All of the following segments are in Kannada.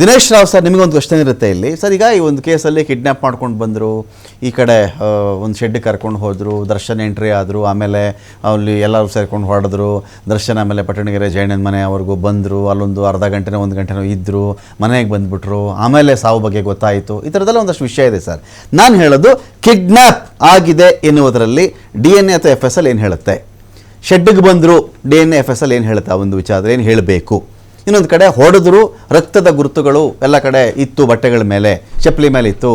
ದಿನೇಶ್ ರಾವ್ ಸರ್, ನಿಮಗೊಂದು ಕ್ವಶನ್ ಇರುತ್ತೆ ಇಲ್ಲಿ. ಸರ್, ಈಗ ಈ ಒಂದು ಕೇಸಲ್ಲಿ ಕಿಡ್ನ್ಯಾಪ್ ಮಾಡ್ಕೊಂಡು ಬಂದರು, ಈ ಕಡೆ ಒಂದು ಶೆಡ್ಗೆ ಕರ್ಕೊಂಡು ಹೋದರು, ದರ್ಶನ್ ಎಂಟ್ರಿ ಆದರು, ಆಮೇಲೆ ಅಲ್ಲಿ ಎಲ್ಲರೂ ಸೇರ್ಕೊಂಡು ಹೊಡೆದ್ರು ದರ್ಶನ್ ಆಮೇಲೆ ಪಟ್ಟಣಗೆರೆ ಜಯಣ್ಣನ ಮನೆಯವರೆಗೂ ಬಂದರು, ಅಲ್ಲೊಂದು ಅರ್ಧ ಗಂಟೆನೋ ಒಂದು ಗಂಟೆನೋ ಇದ್ದರು ಮನೆಗೆ ಬಂದುಬಿಟ್ರು, ಆಮೇಲೆ ಸಾವು ಬಗ್ಗೆ ಗೊತ್ತಾಯಿತು. ಈ ಥರದೆಲ್ಲ ಒಂದಷ್ಟು ವಿಷಯ ಇದೆ ಸರ್. ನಾನು ಹೇಳೋದು ಕಿಡ್ನ್ಯಾಪ್ ಆಗಿದೆ ಎನ್ನುವುದರಲ್ಲಿ ಡಿ ಎನ್ ಎ ಅಥವಾ ಎಫ್ ಎಸ್ ಎಲ್ ಏನು ಹೇಳುತ್ತೆ? ಶೆಡ್ಗೆ ಬಂದರು D N F S L ಏನು ಹೇಳುತ್ತೆ? ಒಂದು ವಿಚಾರ ಏನು ಹೇಳಬೇಕು? ಇನ್ನೊಂದು ಕಡೆ ಹೊಡೆದ್ರು ರಕ್ತದ ಗುರುತುಗಳು ಎಲ್ಲ ಕಡೆ ಇತ್ತು, ಬಟ್ಟೆಗಳ ಮೇಲೆ. ಚಪ್ಪಲಿ ಮೇಲೆ ಇತ್ತು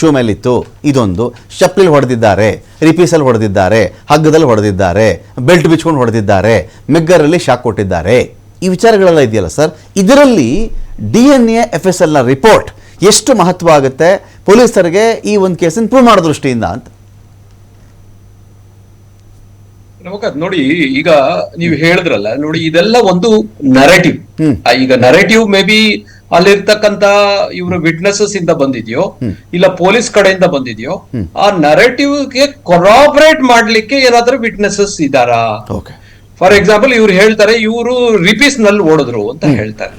ಶೂ ಮೇಲೆ ಇತ್ತು ಇದೊಂದು. ಚಪ್ಪಲಿ ಹೊಡೆದಿದ್ದಾರೆ ರಿಪೀಸಲ್ಲಿ ಹೊಡೆದಿದ್ದಾರೆ, ಹಗ್ಗದಲ್ಲಿ ಹೊಡೆದಿದ್ದಾರೆ, ಬೆಲ್ಟ್ ಬಿಚ್ಕೊಂಡು ಹೊಡೆದಿದ್ದಾರೆ, ಮೆಗ್ಗರಲ್ಲಿ ಶಾಕ್ ಕೊಟ್ಟಿದ್ದಾರೆ. ಈ ವಿಚಾರಗಳೆಲ್ಲ ಇದೆಯಲ್ಲ ಸರ್? ಇದರಲ್ಲಿ D N A F S ಎಲ್ನ report ಎಷ್ಟು ಮಹತ್ವ ಆಗುತ್ತೆ? ಪೊಲೀಸರಿಗೆ ಈ ಒಂದು ಕೇಸನ್ನು ಪ್ರೂವ್ ಮಾಡೋ ದೃಷ್ಟಿಯಿಂದ ಅಂತ. ನಮಗ ನೋಡಿ ಈಗ ನೀವು ಹೇಳಿದ್ರಲ್ಲ ನೋಡಿ ಇದೆಲ್ಲ ಒಂದು ನರೇಟಿವ್. ಈಗ ನರೇಟಿವ್ ಮೇ ಬಿ ಅಲ್ಲಿರ್ತಕ್ಕಂತ ಇವ್ರ ವಿಟ್ನೆಸಸ್ ಇಂದ ಬಂದಿದ್ಯೋ ಇಲ್ಲ ಪೊಲೀಸ್ ಕಡೆಯಿಂದ ಬಂದಿದ್ಯೋ ಆ ನರೇಟಿವ್ಗೆ ಕೊರಾಬರೇಟ್ ಮಾಡ್ಲಿಕ್ಕೆ ಏನಾದ್ರೂ ವಿಟ್ನೆಸಸ್ ಇದಾರಾ? ಫಾರ್ ಎಕ್ಸಾಂಪಲ್ ಇವ್ರು ಹೇಳ್ತಾರೆ ಇವರು ರಿಪೀಸ್ನಲ್ಲಿ ಓಡಿದ್ರು ಅಂತ ಹೇಳ್ತಾರೆ.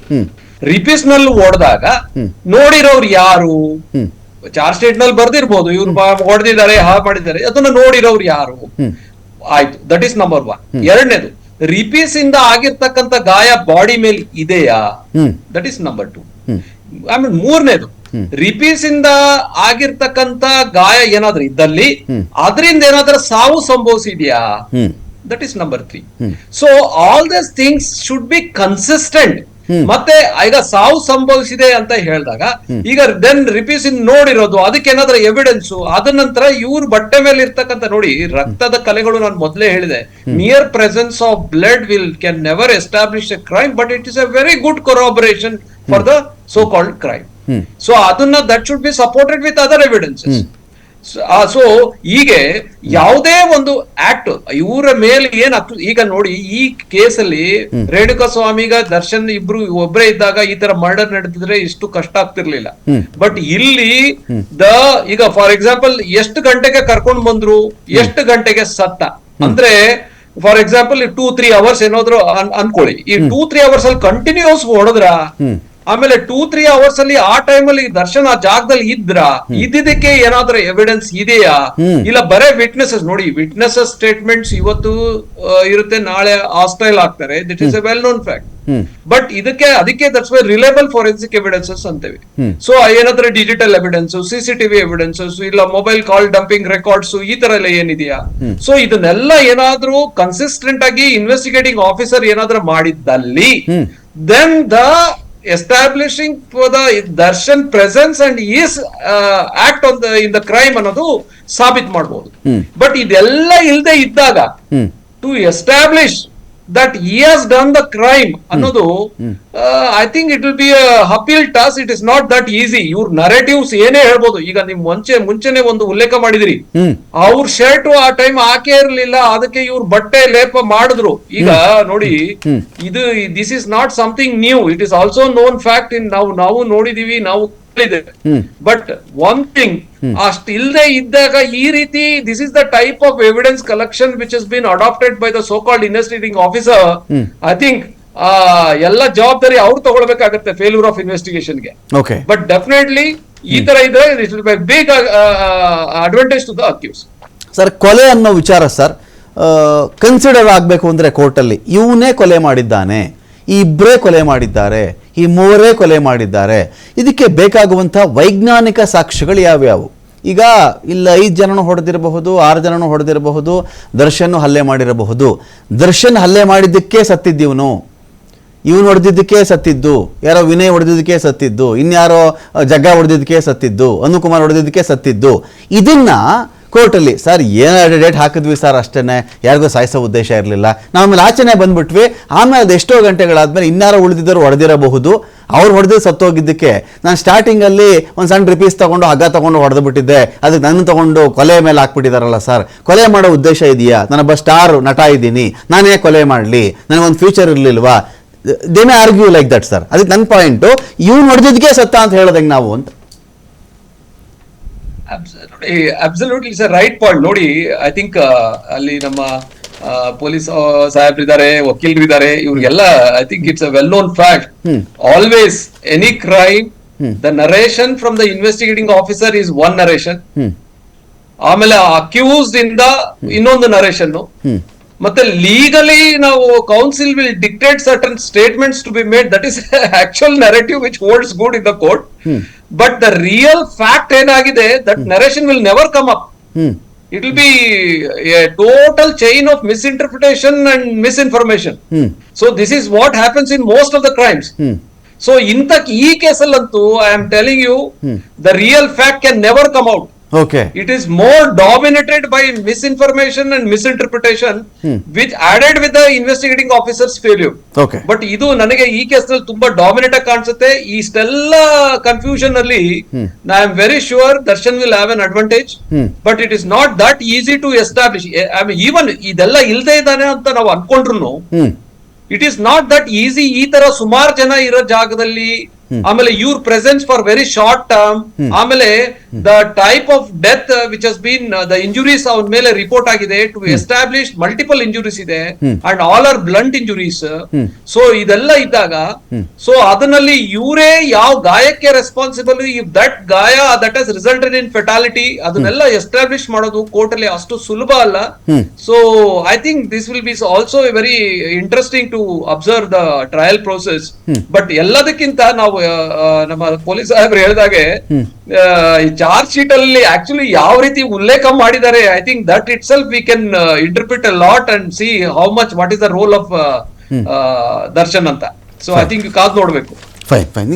ರಿಪೀಸ್ನಲ್ಲಿ ಓಡಿದಾಗ ನೋಡಿರೋರು ಯಾರು? ಚಾರ್ಜ್ ಶೀಟ್ನಲ್ಲಿ ಬರ್ದಿರ್ಬೋದು ಇವ್ರು ಹೊಡೆದಿದ್ದಾರೆ ಹಾ ಮಾಡಿದ್ದಾರೆ ಅದನ್ನ ನೋಡಿರೋರು ಯಾರು? ಆಯ್ತು. ದಟ್ ಇಸ್ ನಂಬರ್ ಒನ್ ಎರಡನೇದು ರಿಪೀಸ್ ಇಂದ ಆಗಿರ್ತಕ್ಕಂತ ಗಾಯ ಬಾಡಿ ಮೇಲೆ ಇದೆಯಾ? That is number two mean ಮೂರನೇದು ರಿಪೀಸ್ ಇಂದ ಆಗಿರ್ತಕ್ಕಂತ ಗಾಯ ಏನಾದ್ರೂ ಇದ್ದಲ್ಲಿ ಅದರಿಂದ ಏನಾದ್ರೂ ಸಾವು ಸಂಭವಿಸಿದ್ಯಾ? That is number three so all these things should be consistent ಮತ್ತೆ ಈಗ ಸಾವು ಸಂಭವಿಸಿದೆ ಅಂತ ಹೇಳಿದಾಗ ಈಗ ದೆನ್ ರಿಪೀಸ್ ಇನ್ ನೋಡಿರೋದು ಅದಕ್ಕೆ ಏನಾದ್ರೂ ಎವಿಡೆನ್ಸ್ ಅದ ನಂತರ ಇವ್ರ ಬಟ್ಟೆ ಮೇಲೆ ಇರ್ತಕ್ಕಂಥ ನೋಡಿ ರಕ್ತದ ಕಲೆಗಳು ನಾನು ಮೊದಲೇ ಹೇಳಿದೆ. Near presence of blood will can never establish a crime but it is a very good corroboration for the so called crime so ಅದನ್ನ that should be supported with other evidences so ಹೀಗೆ ಯಾವುದೇ ಒಂದು ಆಕ್ಟ್ ಇವರ ಮೇಲೆ ಏನ್ ಹತ್ತು ಈಗ ನೋಡಿ ಈ ಕೇಸಲ್ಲಿ ರೇಣುಕಾ ಸ್ವಾಮಿಗ ದರ್ಶನ್ ಇಬ್ರು ಒಬ್ಬರೇ ಇದ್ದಾಗ ಈ ತರ ಮರ್ಡರ್ ನಡೆದಿದ್ರೆ ಇಷ್ಟು ಕಷ್ಟ ಆಗ್ತಿರ್ಲಿಲ್ಲ. ಬಟ್ ಇಲ್ಲಿ ದ ಈಗ ಫಾರ್ ಎಕ್ಸಾಂಪಲ್ ಎಷ್ಟು ಗಂಟೆಗೆ ಕರ್ಕೊಂಡ್ ಬಂದ್ರು ಎಷ್ಟು ಗಂಟೆಗೆ ಸತ್ತ? ಅಂದ್ರೆ for example two three hours ಏನಾದ್ರು ಅನ್- ಅನ್ಕೊಳ್ಳಿ. ಈ ಟೂ ತ್ರೀ ಅವರ್ಸ್ ಅಲ್ಲಿ ಕಂಟಿನ್ಯೂಸ್ ಹೊಡೆದ್ರ ಆಮೇಲೆ ಟೂ ತ್ರೀ ಅವರ್ಸ್ ಅಲ್ಲಿ ಆ ಟೈಮ್ ಅಲ್ಲಿ ದರ್ಶನ್ ಆ ಜಾಗದಲ್ಲಿ ಇದ್ರ ಇದ್ದಿದ್ದಕ್ಕೆ ಏನಾದ್ರೂ ಎವಿಡೆನ್ಸ್ ಇದೆಯಾ? ಇಲ್ಲ ಬರೇ ವಿಟ್ನೆಸಸ್ ನೋಡಿ ವಿಟ್ನೆಸಸ್ ಸ್ಟೇಟ್ಮೆಂಟ್ಸ್ ಇವತ್ತು ಇರುತ್ತೆ ನಾಳೆ ಆಸ್ಟೈಲ್ ಆಗ್ತಾರೆ. It is a well known fact but ಇದಕ್ಕೆ ಅದಕ್ಕೆ that's why reliable forensic evidences ಅಂತೇವೆ. So ಏನಾದ್ರೆ ಡಿಜಿಟಲ್ ಎವಿಡೆನ್ಸ್ ಸಿಸಿಟಿವಿ ಎವಿಡೆನ್ಸಸ್ ಇಲ್ಲ ಮೊಬೈಲ್ ಕಾಲ್ ಡಂಪಿಂಗ್ ರೆಕಾರ್ಡ್ಸ್ ಈ ತರ ಎಲ್ಲ ಏನಿದೆಯಾ? ಸೊ ಇದನ್ನೆಲ್ಲ ಏನಾದ್ರೂ ಕನ್ಸಿಸ್ಟೆಂಟ್ ಆಗಿ ಇನ್ವೆಸ್ಟಿಗೇಟಿಂಗ್ ಆಫೀಸರ್ ಏನಾದ್ರೂ ಮಾಡಿದ್ದಲ್ಲಿ then the establishing for the Darshan presence and is act on the in the crime ಅನ್ನೋದು ಸಾಬೀತ್ ಮಾಡಬಹುದು ಬಟ್ ಇದೆಲ್ಲ ಇಲ್ಲದೆ ಇದ್ದಾಗ to establish that has done the crime ಅನ್ನೋದು I think it will be appeal toss it is not that easy ಇವ್ರ ನರೇಟಿವ್ಸ್ ಏನೇ ಹೇಳ್ಬೋದು ಈಗ ನಿಮ್ ಮುಂಚೆ ಮುಂಚೆನೆ ಒಂದು ಉಲ್ಲೇಖ ಮಾಡಿದಿರಿ. ಅವ್ರ ಶರ್ಟ್ ಆ ಟೈಮ್ ಹಾಕೇ ಇರ್ಲಿಲ್ಲ ಅದಕ್ಕೆ ಇವ್ರ ಬಟ್ಟೆ ಲೇಪ ಮಾಡಿದ್ರು. ಈಗ ನೋಡಿ ಇದು this is not something new it is also known fact in ನಾವು ನಾವು ನೋಡಿದೀವಿ ನಾವು ಬಟ್ ಒನ್ ಥಿಂಗ್ ಅಷ್ಟು ಇಲ್ಲದೆ ಇದ್ದಾಗ ಈ ರೀತಿ this is the type of evidence collection which is been adapted by the so called investigating officer I think ಎಲ್ಲ ಜವಾಬ್ದಾರಿ ಅವ್ರು ತಗೊಳ್ಬೇಕಾಗತ್ತೆ ಫೇಲ್ಯೂರ್ ಆಫ್ ಇನ್ವೆಸ್ಟಿಗೇಷನ್ಗೆ ಓಕೆ ಬಟ್ ಡೆಫಿನೆಟ್ಲಿ ಈ ತರ ಇದ್ರೆ big advantage to the accuse sir ಕೊಲೆ ಅನ್ನೋ ವಿಚಾರ ಸರ್ ಕನ್ಸಿಡರ್ ಆಗಬೇಕು ಅಂದ್ರೆ ಕೋರ್ಟಲ್ಲಿ ಇವನೇ ಕೊಲೆ ಮಾಡಿದ್ದಾನೆ. ಈ ಇಬ್ಬರೇ ಕೊಲೆ ಮಾಡಿದ್ದಾರೆ. ಈ ಮೂವರೇ ಕೊಲೆ ಮಾಡಿದ್ದಾರೆ. ಇದಕ್ಕೆ ಬೇಕಾಗುವಂಥ ವೈಜ್ಞಾನಿಕ ಸಾಕ್ಷ್ಯಗಳು ಯಾವ್ಯಾವು? ಈಗ ಇಲ್ಲ, ಐದು ಜನನು ಹೊಡೆದಿರಬಹುದು, ಆರು ಜನನು ಹೊಡೆದಿರಬಹುದು ದರ್ಶನ್ ಹಲ್ಲೆ ಮಾಡಿರಬಹುದು. ದರ್ಶನ್ ಹಲ್ಲೆ ಮಾಡಿದ್ದಕ್ಕೆ ಸತ್ತಿದ್ದಿವನು? ಇವನು ಹೊಡೆದಿದ್ದಕ್ಕೆ ಸತ್ತಿದ್ದು, ಯಾರೋ ವಿನಯ್ ಹೊಡೆದಿದ್ದಕ್ಕೆ ಸತ್ತಿದ್ದು, ಇನ್ಯಾರೋ ಜಗ್ಗ ಹೊಡೆದಿದ್ದಕ್ಕೆ ಸತ್ತಿದ್ದು, ಅನುಕುಮಾರ್ ಹೊಡೆದಿದ್ದಕ್ಕೆ ಸತ್ತಿದ್ದು. ಇದನ್ನ ಕೋರ್ಟಲ್ಲಿ, ಸರ್ ಏನು ಡೇಟ್ ಹಾಕಿದ್ವಿ ಸರ್ ಅಷ್ಟೇ ಯಾರಿಗೂ ಸಾಯಿಸೋ ಉದ್ದೇಶ ಇರಲಿಲ್ಲ. ನಾವು ಆಮೇಲೆ ಆಚೆನೆ ಬಂದ್ಬಿಟ್ವಿ. ಆಮೇಲೆ ಅದು ಎಷ್ಟೋ ಗಂಟೆಗಳಾದಮೇಲೆ ಇನ್ನಾರು ಉಳಿದಿದ್ದರು ಹೊಡೆದಿರಬಹುದು. ಅವ್ರು ಹೊಡೆದು ಸತ್ತೋಗಿದ್ದಕ್ಕೆ ನಾನು ಸ್ಟಾರ್ಟಿಂಗಲ್ಲಿ ಒಂದು ಸಣ್ಣ ರಿಪೀಸ್ ತೊಗೊಂಡು ಹಗ್ಗ ತೊಗೊಂಡು ಹೊಡೆದು ಬಿಟ್ಟಿದ್ದೆ ಅದಕ್ಕೆ ನನ್ನ ತೊಗೊಂಡು ಕೊಲೆ ಮೇಲೆ ಹಾಕ್ಬಿಟ್ಟಿದಾರಲ್ಲ ಸರ್. ಕೊಲೆ ಮಾಡೋ ಉದ್ದೇಶ ಇದೆಯಾ? ನಾನೊಬ್ಬ ಸ್ಟಾರ್ ನಟ ಇದ್ದೀನಿ. ನಾನೇ ಕೊಲೆ ಮಾಡಲಿ? ನನಗೊಂದು future ಇರಲಿಲ್ವಾ? They may argue like that sir ಅದಕ್ಕೆ ನನ್ನ ಪಾಯಿಂಟು ಇವ್ನು ಹೊಡೆದಿದ್ದಕ್ಕೆ ಸತ್ತ ಅಂತ ಹೇಳೋದಂಗೆ ನಾವು? ಅಂತ. ಅಬ್ಸಲ್ಯೂಟ್ಲಿ ಸರ್ ರೈಟ್ ಪಾಯಿಂಟ್ ನೋಡಿ ಐ ಥಿಂಕ್ ಅಲ್ಲಿ ನಮ್ಮ ಪೊಲೀಸ್ ಸಾಹೇಬ್ರಿದ್ದಾರೆ ವಕೀಲರಿದ್ದಾರೆ ಇವ್ರಿಗೆಲ್ಲ I think it's a well known fact always any crime the narration from the investigating officer is one narration ಆಮೇಲೆ ಅಕ್ಯೂಸ್ಡ್ ಇಂದ ಇನ್ನೊಂದು ನರೇಷನ್ ಮತ್ತೆ ಲೀಗಲಿ ನಾವು counsel will dictate certain statements to be made that is actual narrative which holds good in the court but the real fact ಏನಾಗಿದೆ? That narration will never come up it will be total chain of misinterpretation and misinformation so this is what happens in most of the crimes so ಇಂಥ ಈ ಕೇಸಲ್ಲಂತೂ I am telling you the real fact can never come out okay it is more dominated by misinformation and misinterpretation which added with the investigating officer's failure. Okay but ಇದು ನನಗೆ ಈ ಕೇಸ್ನಲ್ಲಿ ತುಂಬಾ ಡಾಮಿನೇಟ್ ಆಗಿ ಕಾಣಿಸುತ್ತೆ. ಇಷ್ಟೆಲ್ಲ ಕನ್ಫ್ಯೂಷನ್ ಅಲ್ಲಿ I am very sure Darshan will have an advantage but it is not that easy to establish even ಇದೆಲ್ಲ ಇಲ್ದೇ ಇದ್ದಾನೆ ಅಂತ ನಾವು ಅನ್ಕೊಂಡ್ರು it is not that easy ಈ ತರ ಸುಮಾರು ಜನ ಇರೋ ಜಾಗದಲ್ಲಿ ಆಮೇಲೆ ಇವ್ರ presence for very short term ಆಮೇಲೆ the type of death which has been the injuries ಅವನ ಮೇಲೆ ರಿಪೋರ್ಟ್ ಆಗಿದೆ ಟು ಎಸ್ಟಾಬ್ಲಿಷ್ ಮಲ್ಟಿಪಲ್ ಇಂಜುರೀಸ್ ಇದೆ and all are blunt injuries so ಇದೆಲ್ಲ ಇದ್ದಾಗ ಸೊ ಅದನ್ನಲ್ಲಿ ಇವರೇ ಯಾವ ಗಾಯಕ್ಕೆ ರೆಸ್ಪಾನ್ಸಿಬಲ್ ಇಫ್ ದಟ್ ಗಾಯ that has resulted in fatality ಅದನ್ನೆಲ್ಲ ಎಸ್ಟಾಬ್ಲಿಷ್ ಮಾಡೋದು ಕೋರ್ಟ್ ಅಲ್ಲಿ ಅಷ್ಟು ಸುಲಭ ಅಲ್ಲ. So I think this will be also very interesting to observe the trial process but ಎಲ್ಲದಕ್ಕಿಂತ ನಾವು ಆ, ಆ, ನಮ್ಮ ಪೊಲೀಸ್ ಸಾಹೇಬ್ರು ಹೇಳಿದಾಗೆ ಈ ಚಾರ್ಜ್ ಶೀಟ್ ಅಲ್ಲಿ ಆಕ್ಚುಲಿ ಯಾವ ರೀತಿ ಉಲ್ಲೇಖ ಮಾಡಿದ್ದಾರೆ I think that itself we can interpret a lot and see how much what is the role of Darshan ಅಂತ. ಸೊ ಐ ಥಿಂಕ್ ಕಾದ್ ನೋಡ್ಬೇಕು. Fine fine